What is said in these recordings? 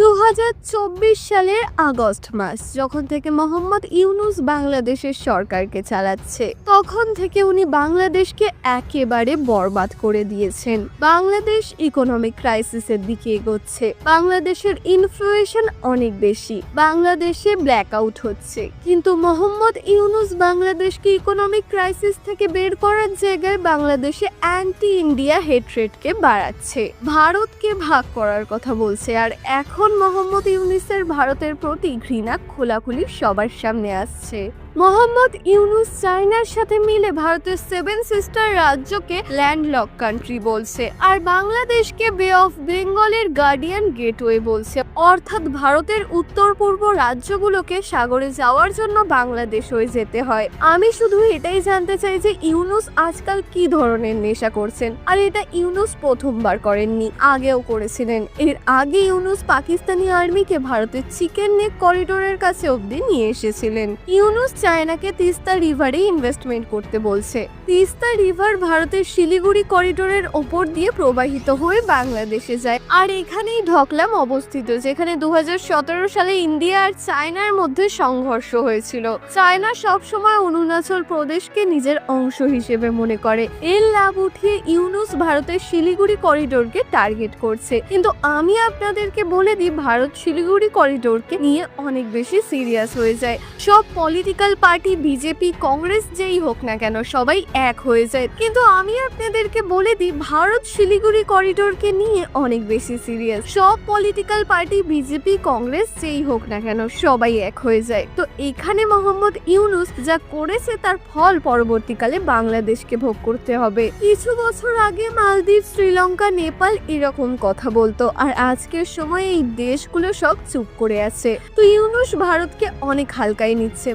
দু হাজার চব্বিশ সালের আগস্ট মাস, যখন থেকে মোহাম্মদ ইউনুস বাংলাদেশের সরকারকে চালাচ্ছে। তখন থেকে উনি বাংলাদেশকে একেবারে বরবাদ করে দিয়েছেন। বাংলাদেশ ইকোনমিক ক্রাইসিসের দিকে এগোচ্ছে। বাংলাদেশের ইনফ্লুয়েশন অনেক বেশি। বাংলাদেশে ব্ল্যাকআউট হচ্ছে। কিন্তু মোহাম্মদ ইউনুস বাংলাদেশকে ইকোনমিক ক্রাইসিস থেকে বের করার জায়গায় বাংলাদেশে অ্যান্টি ইন্ডিয়া হেট্রেটকে বাড়াচ্ছে। ভারতকে ভাগ করার কথা বলছে। আর এখন মোহাম্মদ ইউনিসের ভারতের প্রতি ঘৃণা খোলাখুলি সবার সামনে আসছে। মোহাম্মদ ইউনুস চায়নার সাথে মিলে ভারতের সেভেন সিস্টার রাজ্যকে ল্যান্ডলক কান্ট্রি বলছে, আর বাংলাদেশকে বে অফ বেঙ্গলের গার্ডিয়ান গেটওয়ে বলছে। অর্থাৎ ভারতের উত্তর পূর্ব রাজ্যগুলোকে সাগরে যাওয়ার জন্য বাংলাদেশ হয়ে যেতে হয়। আমি শুধু এটাই জানতে চাই যে ইউনুস আজকাল কি ধরনের নেশা করছেন, আর এটা ইউনুস প্রথমবার করেননি, আগেও করেছিলেন। এর আগে ইউনুস পাকিস্তানি আর্মিকে ভারতের চিকেন নেক করিডোরের কাছে অবধি নিয়ে এসেছিলেন। ইউনুস চায়নাকে তিস্তা রিভারে ইনভেস্টমেন্ট করতে বলছে। তিস্তা রিভার ভারতের শিলিগুড়ি করিডোরের ওপর দিয়ে প্রবাহিত হয়ে বাংলাদেশে যায়। আর এখানেই ঢকলাম অবস্থিত, যেখানে দু হাজার সতেরো সালে ইন্ডিয়া আর চায়নার মধ্যে সংঘর্ষ হয়েছিল। চায়না সবসময় অরুণাচল প্রদেশকে নিজের অংশ হিসেবে মনে করে। এর লাভ উঠিয়ে ইউনুস ভারতের শিলিগুড়ি করিডোরকে টার্গেট করছে। কিন্তু আমি আপনাদেরকে বলে দিই, ভারত শিলিগুড়ি করিডোরকে নিয়ে অনেক বেশি সিরিয়াস হয়ে যায়। সব পলিটিক্যাল পার্টি বিজেপি কংগ্রেস যেই হোক না কেন, সবাই এক হয়ে যায়। কিন্তু আমি আপনাদেরকে বলে দিই, ভারত শিলিগুড়ি করিডোরকে নিয়ে অনেক বেশি সিরিয়াস সব পলিটিক্যাল পার্টি বিজেপি কংগ্রেস যেই হোক না কেন, সবাই এক হয়ে যায়। তো এখানে মোহাম্মদ ইউনুস যা করেছে, তার ফল পরবর্তীকালে বাংলাদেশকে ভোগ করতে হবে। কিছু বছর আগে মালদ্বীপ, শ্রীলঙ্কা, নেপাল এরকম কথা বলতো, আর আজকের সময় এই দেশগুলো সব চুপ করে আছে। তো ইউনুস ভারতকে অনেক হালকায় নিচ্ছে।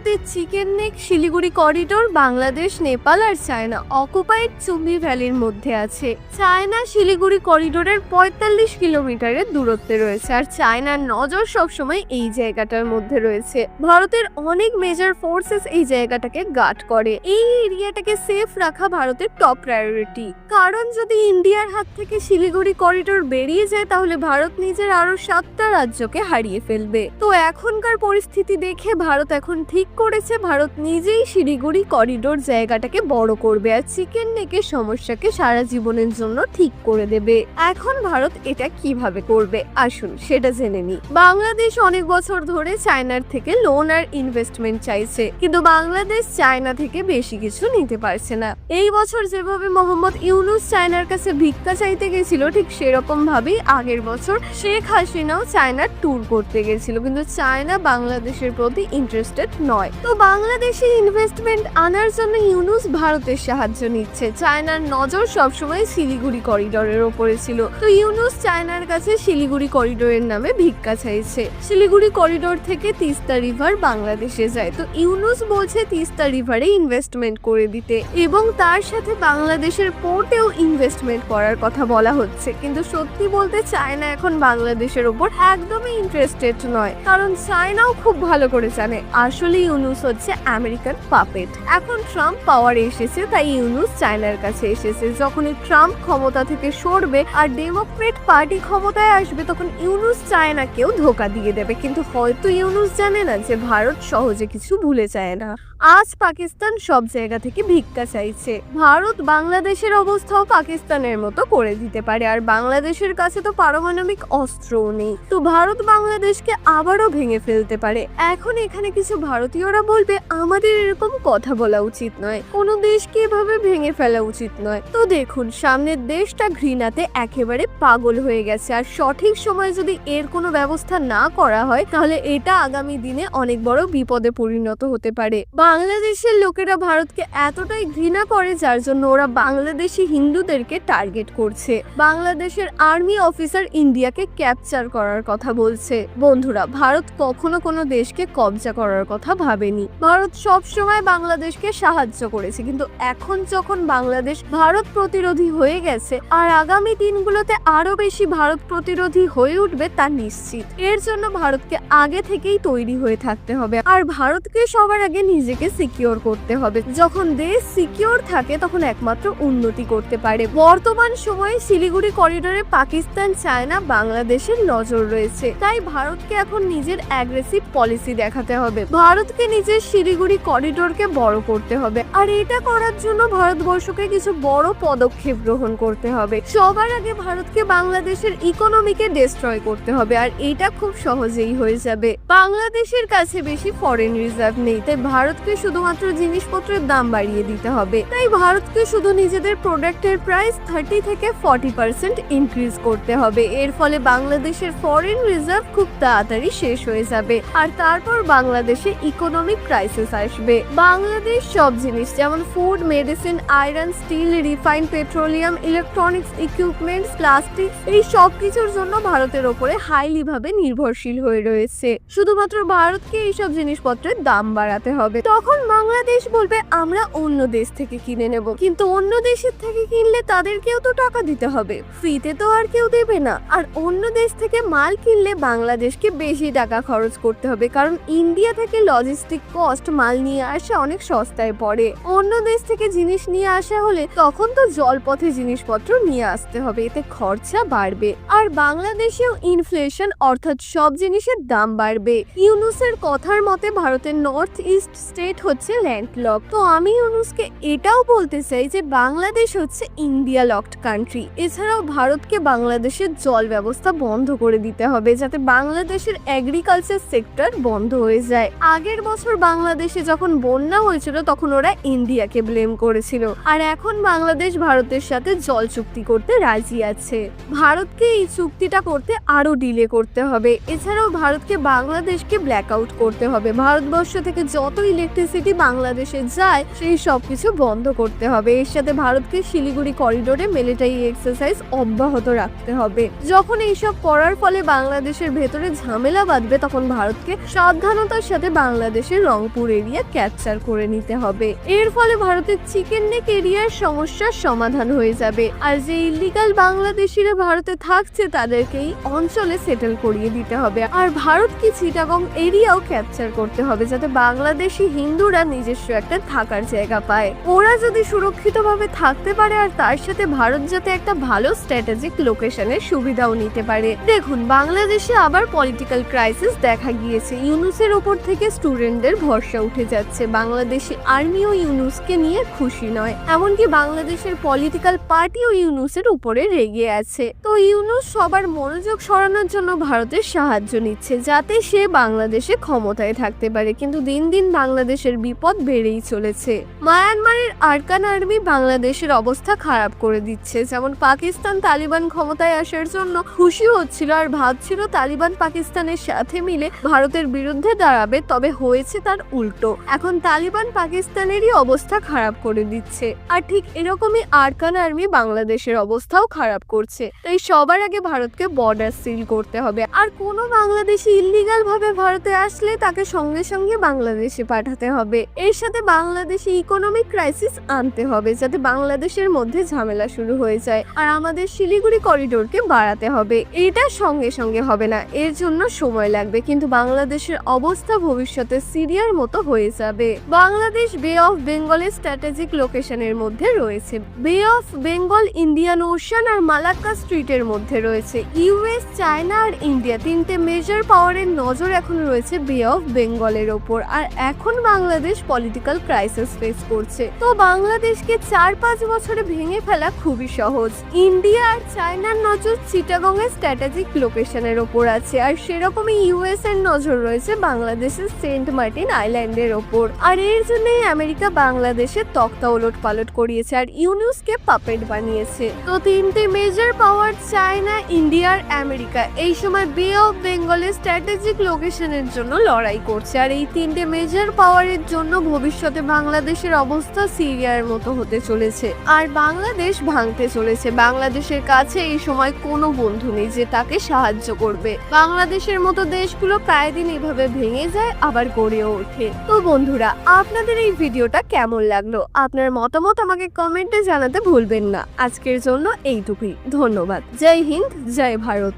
ভারতের chicken neck Siliguri corridor, Bangladesh, Nepal আর চায়না অকুপাইড চুম্বি ভ্যালির মধ্যে আছে। চায়না শিলিগুড়ি করিডোরের পঁয়তাল্লিশ কিলোমিটারের দূরত্বে রয়েছে আর চায়নার নজর সবসময় এই জায়গাটার মধ্যে রয়েছে। ভারতের অনেক মেজর ফোর্সেস এই জায়গাটাকে গার্ড করে। এই এরিয়াটাকে সেফ রাখা ভারতের টপ প্রায়োরিটি কারণ যদি ইন্ডিয়ার হাত থেকে শিলিগুড়ি করিডোর বেরিয়ে যায়, তাহলে ভারত নিজের আরও সাতটা রাজ্যকে হারিয়ে ফেলবে। তো এখনকার পরিস্থিতি দেখে ভারত এখন ঠিক করেছে ভারত নিজেই শিলিগুড়ি করিডোর জায়গাটাকে বড় করবে আর চিকেন নেকের সমস্যাকে সারা জীবনের জন্য ঠিক করে দেবে। এখন ভারত এটা কীভাবে করবে? আসুন, সেটা জেনে নি বাংলাদেশ অনেক বছর ধরে চায়নার থেকে লোন আর ইনভেস্টমেন্ট চাইছে, কিন্তু বাংলাদেশ চায়না থেকে বেশি কিছু নিতে পারছে না। এই বছর যেভাবে মোহাম্মদ ইউনুস চায়নার কাছে ভিক্ষা চাইতে গেছিল, ঠিক সেরকম ভাবেই আগের বছর শেখ হাসিনাও চায়নার ট্যুর করতে গেছিল, কিন্তু চায়না বাংলাদেশের প্রতি ইন্টারেস্টেড নয়। তো বাংলাদেশে ইনভেস্টমেন্ট আনার জন্য ইউনুস ভারতের সাহায্য নিচ্ছে। চায়নার নজর সবসময় শিলিগুড়ি করিডোরের ওপরে ছিল। তো ইউনুস চায়নার কাছে শিলিগুড়ি করিডোরের নামে ভিক্ষা চাইছে। শিলিগুড়ি করিডোর থেকে তিস্তা রিভার বাংলাদেশে যায়। তো ইউনুস বলছে তিস্তা রিভারে ইনভেস্টমেন্ট করে দিতে। এবং তার সাথে বাংলাদেশের পোর্টেও ইনভেস্টমেন্ট করার কথা বলা হচ্ছে। কিন্তু সত্যি বলতে চায়না এখন বাংলাদেশের ওপর একদমই ইন্টারেস্টেড নয়। কারণ চায়নাও খুব ভালো করে জানে। আসলে ইউনুস হচ্ছে আমেরিকান পাপেট। এখন ট্রাম্প পাওয়ারে এসেছে, তাই ইউনুস চায়নার কাছে এসেছে। যখনই ট্রাম্প ক্ষমতা থেকে সরবে আর ডেমোক্রেট পার্টি ক্ষমতায় আসবে, তখন ইউনুস চায়নাকেও ধোকা দিয়ে দেবে। কিন্তু হয়তো ইউনুস জানে না যে ভারত সহজে কিছু ভুলে চায় না। আজ পাকিস্তান সব জায়গা থেকে ভিক্ষা চাইছে। ভারত বাংলাদেশের অবস্থাও পাকিস্তানের মতো করে দিতে পারে। আর বাংলাদেশের কাছে তো পারমাণবিক অস্ত্রও নেই। তো ভারত বাংলাদেশকে আবারও ভেঙে ফেলতে পারে। এখন এখানে কিছু ভারতীয়রা বলবে, আমাদের এরকম কথা বলা উচিত নয়। কোনো দেশকে এভাবে ভেঙে ফেলা উচিত নয়। তো দেখুন, সামনের দেশটা ঘৃণাতে একেবারে পাগল হয়ে গেছে। আর সঠিক সময় যদি এর কোনো ব্যবস্থা না করা হয়, তাহলে এটা আগামী দিনে অনেক বড় বিপদে পরিণত হতে পারে। বাংলাদেশের লোকেরা ভারতকে এতটাই ঘৃণা করে যার জন্য ওরা বাংলাদেশি হিন্দুদেরকে টার্গেট করছে। বাংলাদেশের আর্মি অফিসার ইন্ডিয়াকে ক্যাপচার করার কথা বলছে। বন্ধুরা, ভারত কখনো কোনো দেশকে কবজা করার কথা ভাবেনি। ভারত সব সময় বাংলাদেশকে সাহায্য করেছে, কিন্তু এখন যখন বাংলাদেশ ভারত প্রতিরোধী হয়ে গেছে, আর আগামী দিনগুলোতে আরও বেশি ভারত প্রতিরোধী হয়ে উঠবে তা নিশ্চিত। এর জন্য ভারতকে আগে থেকেই তৈরি হয়ে থাকতে হবে। আর ভারতকে সবার আগে নিজেকে দেশটাকে সিকিওর করতে হবে। যখন দেশ সিকিওর থাকে, তখন একমাত্র উন্নতি করতে পারে। বর্তমান সময়ে শিলিগুড়ি করিডোরে পাকিস্তান, চায়না, বাংলাদেশের নজর রয়েছে। তাই ভারতকে এখন নিজের অ্যাগ্রেসিভ পলিসি দেখাতে হবে। ভারতকে নিজের শিলিগুড়ি করিডোরকে বড় করতে হবে। আর এটা করার জন্য ভারতবর্ষকে কিছু বড় পদক্ষেপ গ্রহণ করতে হবে। সবার আগে ভারতকে বাংলাদেশের ইকোনমিকে ডিস্ট্রয় করতে হবে। আর এটা খুব সহজেই হয়ে যাবে। বাংলাদেশের কাছে বেশি ফরেন রিজার্ভ নেই। তাই ভারতকে শুধুমাত্র জিনিসপত্রের দাম বাড়িয়ে দিতে হবে। তাই ভারতকে শুধু নিজেদের প্রোডাক্টের প্রাইস থার্টি থেকে ফর্টি পার্সেন্ট ইনক্রিজ করতে হবে। এর ফলে বাংলাদেশের ফরেন রিজার্ভ খুব তাড়াতাড়ি শেষ হয়ে যাবে আর তারপর বাংলাদেশে ইকোনমিক ক্রাইসিস আসবে। বাংলাদেশ সব জিনিস যেমন food medicine iron steel refined petroleum electronics equipments plastic এই সব কিছুর জন্য ভারতের ওপরে হাইলি ভাবে নির্ভরশীল হয়ে রয়েছে। শুধুমাত্র ভারতকে এইসব জিনিসপত্রের দাম বাড়াতে হবে। তখন বাংলাদেশ বলবে, আমরা অন্য দেশ থেকে কিনে নেব। কিন্তু অন্য দেশের থেকে কিনলে তাদেরকেও তো টাকা দিতে হবে। ফ্রিতে তো আর কেউ দেবে না। আর অন্য দেশ থেকে মাল কিনলে বাংলাদেশকে বেশি টাকা খরচ করতে হবে, কারণ ইন্ডিয়া থেকে লজিস্টিক কস্ট মাল নিয়ে আসা অনেক সস্তায় পড়ে। অন্য দেশ থেকে জিনিস নিয়ে আসা হলে তখন তো জলপথে জিনিসপত্র নিয়ে আসতে হবে, এতে খরচা বাড়বে। আর বাংলাদেশেও ইনফ্লেশন অর্থাৎ সব জিনিসের দাম বাড়বে। ইউনুসের কথার মতে, ভারতের নর্থ ইস্ট স্টেট হচ্ছে ল্যান্ডলক তো আমি ইউনুসকে এটাও বলতে চাই যে বাংলাদেশ হচ্ছে ইন্ডিয়া লকড কান্ট্রি এছাড়াও ভারতকে বাংলাদেশের জল ব্যবস্থা বন্ধ করে দিতে হবে যাতে বাংলাদেশের এগ্রিকালচার সেক্টর বন্ধ হয়ে যায়। আগের বছর বাংলাদেশে যখন বন্যা হয়েছিল, তখন ওরা ইন্ডিয়াকে ব্লেম করেছিল। আর এখন বাংলাদেশ ভারতের সাথে জল চুক্তি করতে রাজি আছে। ভারতকে এই চুক্তিটা করতে আরও ডিলে করতে হবে। এছাড়াও ভারতকে বাংলাদেশকে ব্ল্যাক আউট করতে হবে। ভারতবর্ষ থেকে যত ইলেকট্রিসিটি বাংলাদেশে যায়, সেই সব কিছু বন্ধ করতে হবে। এর সাথে ভারতকে শিলিগুড়ি করিডোরে মিলিটারি এক্সারসাইজ অব্যাহত রাখতে হবে। যখন এইসব করার ফলে বাংলাদেশের ভেতরে ঝামেলা বাঁধবে, তখন ভারতকে সাবধানতার সাথে বাংলাদেশের রংপুর এরিয়া ক্যাপচার করে নিতে হবে। এর ফলে ভারতের চিকেন নেক এরিয়ার সমস্যার সমাধান হয়ে যাবে। আর যে ইলিগাল বাংলাদেশিরা ভারতে থাকছে তাদেরকে এই অঞ্চলে সেটেল করিয়ে দিতে হবে। আর ভারত কি চিটাগং এরিয়াও ক্যাপচার করতে হবে, যাতে বাংলাদেশি হিন্দুরা নিজস্ব একটা থাকার জায়গা পায়। ওরা যদি সুরক্ষিতভাবে থাকতে পারে আর তার সাথে ভারত যাতে একটা ভালো স্ট্র্যাটেজিক লোকেশনের সুবিধাও নিতে পারে। দেখুন, বাংলাদেশে আবার পলিটিক্যাল ক্রাইসিস দেখা গিয়েছে। ইউনুসের ওপর থেকে স্টুডেন্টদের ভরসা উঠে যাচ্ছে। বাংলাদেশি আর্মিও ইউনুসকে নিয়ে খুশি নয়। এমনকি বাংলাদেশের পলিটিক্যাল পার্টিও ইউনুসের উপরে রেগে আছে। তো ইউনুস সবার মনোযোগ সরানোর জন্য ভারতের সাহায্য নিচ্ছে, যাতে সে বাংলাদেশে ক্ষমতায় থাকতে পারে। কিন্তু দিন দিন বাংলাদেশের বিপদ বেড়েই চলেছে। মায়ানমারের আরকান আর্মি বাংলাদেশের অবস্থা খারাপ করে দিচ্ছে। যেমন পাকিস্তান তালিবান ক্ষমতায় আসার জন্য খুশি হচ্ছিল আর ভাবছিল তালিবান পাকিস্তানের সাথে মিলে ভারতের বিরুদ্ধে দাঁড়াবে, তবে হয়েছে তার উল্টো। এখন তালিবান পাকিস্তানেরই অবস্থা খারাপ করে দিচ্ছে। আর ঠিক এরকমই আরকান আর্মি বাংলাদেশের অবস্থাও খারাপ করছে। তাই সবার আগে ভারতকে বর্ডার সিল করতে হবে। আর কোনো বাংলাদেশি ইলিগাল ভাবে ভারতে আসলে তাকে সঙ্গে সঙ্গে বাংলাদেশে পাঠাতে হবে। এর সাথে বাংলাদেশে ইকোনমিক ক্রাইসিস আনতে হবে, যাতে বাংলাদেশের মধ্যে ঝামেলা শুরু হয়ে যায় আর আমাদের শিলিগুড়ি করিডোরকে বাড়াতে হবে। এটা সঙ্গে সঙ্গে হবে না, এর জন্য সময় লাগবে, কিন্তু বাংলাদেশের অবস্থা ভবিষ্যতে সিরিয়ার মতো হয়ে যাবে। বাংলাদেশ বে অফ বেঙ্গলের স্ট্র্যাটেজিক লোকেশনের মধ্যে রয়েছে। Bay of Bengal Indian ocean R Malacca স্ট্রিটের মধ্যে রয়েছে। ইউএস চায়না আর ইন্ডিয়া তিনটে মেজর পাওয়ারের নজর এখন রয়েছে বে অফ বেঙ্গলের ওপর। আর এখন বাংলাদেশ পলিটিক্যাল ক্রাইসিস ফেস করছে। তো বাংলাদেশকে চার পাঁচ বছরে ভেঙে ফেলা খুবই সহজ। ইন্ডিয়া আর চায়নার নজর চিটাগং এর স্ট্র্যাটেজিক লোকেশনের ওপর আছে। আর সেরকমই ইউএস এর নজর রয়েছে বাংলাদেশের সেন্ট মার্টিন আইল্যান্ডের ওপর। আর এর জন্যই আমেরিকা বাংলাদেশের তক্তা ওলট পালট করিয়েছে আর ইউনুসকে পাপেট বানিয়েছে। তো তিনটে মেজর পাওয়ার চায়না, ইন্ডিয়া আর আমেরিকা এই সময় বে অফ বেঙ্গলের স্ট্র্যাটেজিক লোকেশনের জন্য লড়াই করছে। আর এই তিনটে মেজর পাওয়ারের জন্য ভবিষ্যতে বাংলাদেশের অবস্থা সিরিয়ার মতো হতে চলেছে। আর বাংলাদেশ ভাঙতে চলেছে। বাংলাদেশের কাছে এই সময় কোনো বন্ধু নেই যে তাকে সাহায্য করবে। বাংলাদেশের মতো দেশগুলো প্রায় দিন এভাবে ভেঙে যায়, আবার গড়েও ওঠে। তো বন্ধুরা, আপনাদের এই ভিডিওটা কেমন লাগল? আপনার মতামত আমাকে কমেন্টে জানাতে ভুলবেন না। আজকের জন্য এইটুকুই। ধন্যবাদ। জয় হিন্দ, জয় ভারত।